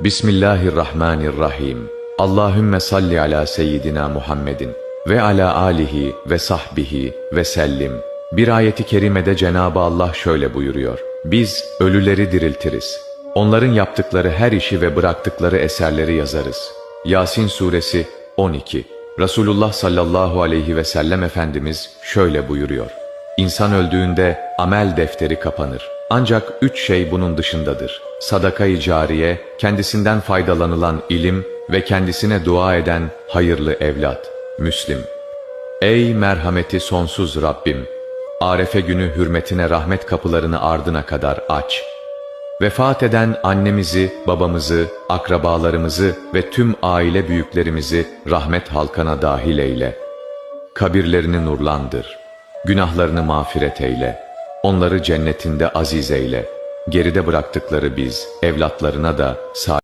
Bismillahirrahmanirrahim. Allahümme salli ala seyyidina Muhammedin ve ala alihi ve sahbihi ve sellim. Bir ayeti kerimede Cenabı Allah şöyle buyuruyor. Biz ölüleri diriltiriz. Onların yaptıkları her işi ve bıraktıkları eserleri yazarız. Yasin suresi 12. Resulullah sallallahu aleyhi ve sellem Efendimiz şöyle buyuruyor. İnsan öldüğünde amel defteri kapanır. Ancak üç şey bunun dışındadır. Sadaka-i cariye, kendisinden faydalanılan ilim ve kendisine dua eden hayırlı evlat. Müslim. Ey merhameti sonsuz Rabbim! Arefe günü hürmetine rahmet kapılarını ardına kadar aç. Vefat eden annemizi, babamızı, akrabalarımızı ve tüm aile büyüklerimizi rahmet halkana dahil eyle. Kabirlerini nurlandır. Günahlarını mağfiret eyle. Onları cennetinde aziz eyle. Geride bıraktıkları biz, evlatlarına da sahip